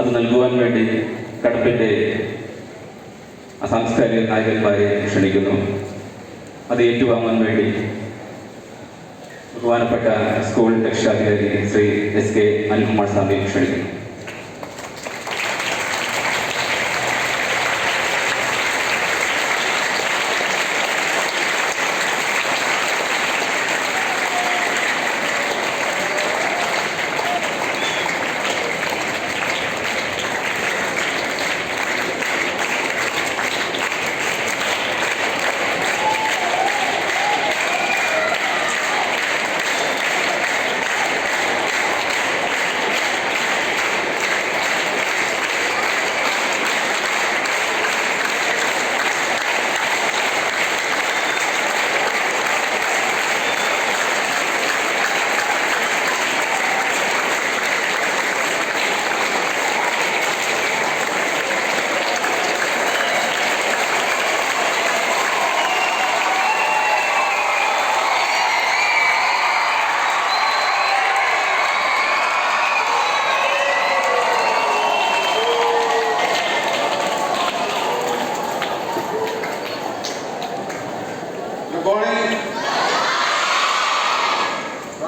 അത് നൽകുവാൻ വേണ്ടി കടപ്പിന്റെ സാംസ്കാരിക നായകന്മാരെ ക്ഷണിക്കുന്നു. അത് ഏറ്റുവാങ്ങാൻ വേണ്ടി ബഹുമാനപ്പെട്ട സ്കൂൾ രക്ഷാധികാരി ശ്രീ എസ് കെ അനിൽകുമാർ സ്വാമിയെ ക്ഷണിക്കുന്നു.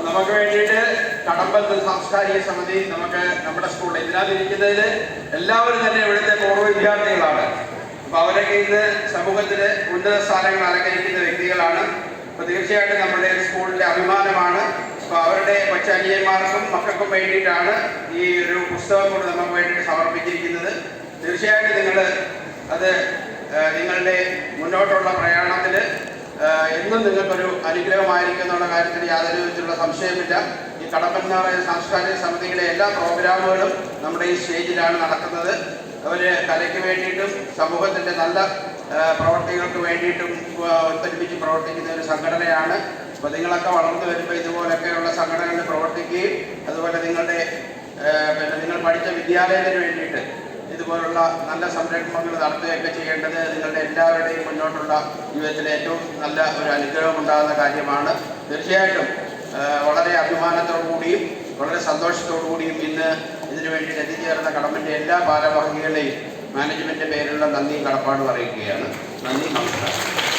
നമുക്ക് വേണ്ടിയിട്ട് കടമ്പത്ത് സാംസ്കാരിക സമിതി നമുക്ക് നമ്മുടെ സ്കൂളിൽ ഇതിനകത്തിരിക്കുന്നതിൽ എല്ലാവരും തന്നെ ഇവിടുത്തെ പൂർവ വിദ്യാർത്ഥികളാണ്. അപ്പൊ അവരൊക്കെ ഇന്ന് സമൂഹത്തിലെ ഉന്നത സ്ഥാനങ്ങൾ അലങ്കരിക്കുന്ന വ്യക്തികളാണ്. അപ്പൊ തീർച്ചയായിട്ടും നമ്മുടെ സ്കൂളിന്റെ അഭിമാനമാണ്. അപ്പൊ അവരുടെ കൊച്ചനിയന്മാർക്കും മക്കൾക്കും വേണ്ടിയിട്ടാണ് ഈ ഒരു പുസ്തകം കൊണ്ട് നമുക്ക് വേണ്ടിയിട്ട് സമർപ്പിച്ചിരിക്കുന്നത്. തീർച്ചയായിട്ടും നിങ്ങൾ അത് നിങ്ങളുടെ മുന്നോട്ടുള്ള പ്രയാണത്തിൽ എന്നും നിങ്ങൾക്കൊരു അനുഗ്രഹമായിരിക്കും എന്നുള്ള കാര്യത്തിൽ യാതൊരു വിധത്തിലുള്ള സംശയമില്ല ഈ കടമ്പനാറ സാംസ്കാരിക സമിതിയുടെ എല്ലാ പ്രോഗ്രാമുകളും നമ്മുടെ ഈ സ്റ്റേജിലാണ് നടക്കുന്നത്. അവർ കലയ്ക്ക് വേണ്ടിയിട്ടും സമൂഹത്തിന്റെ നല്ല പ്രവർത്തികൾക്ക് വേണ്ടിയിട്ടും ഒത്തൊരുമിച്ച് പ്രവർത്തിക്കുന്ന ഒരു സംഘടനയാണ്. അപ്പോൾ നിങ്ങളൊക്കെ വളർന്നു വരുമ്പോൾ ഇതുപോലൊക്കെയുള്ള സംഘടനകളിൽ പ്രവർത്തിക്കുകയും അതുപോലെ നിങ്ങളുടെ പിന്നെ നിങ്ങൾ പഠിച്ച വിദ്യാലയത്തിന് വേണ്ടിയിട്ട് ഇതുപോലുള്ള നല്ല സംരംഭങ്ങൾ നടത്തുകയൊക്കെ ചെയ്യേണ്ടത് നിങ്ങളുടെ എല്ലാവരുടെയും മുന്നോട്ടുള്ള ജീവിതത്തിൽ ഏറ്റവും നല്ല ഒരു അനുഗ്രഹം ഉണ്ടാകുന്ന കാര്യമാണ്. തീർച്ചയായിട്ടും വളരെ അഭിമാനത്തോടു കൂടിയും വളരെ സന്തോഷത്തോടു കൂടിയും ഇന്ന് ഇതിനു വേണ്ടി എത്തിച്ചേർന്ന കടമ്പിന്റെ എല്ലാ ഭാരവാഹികളെയും മാനേജ്മെന്റ് പേരിലുള്ള നന്ദിയും കടപ്പാടും അറിയിക്കുകയാണ്. നന്ദി നമസ്കാരം.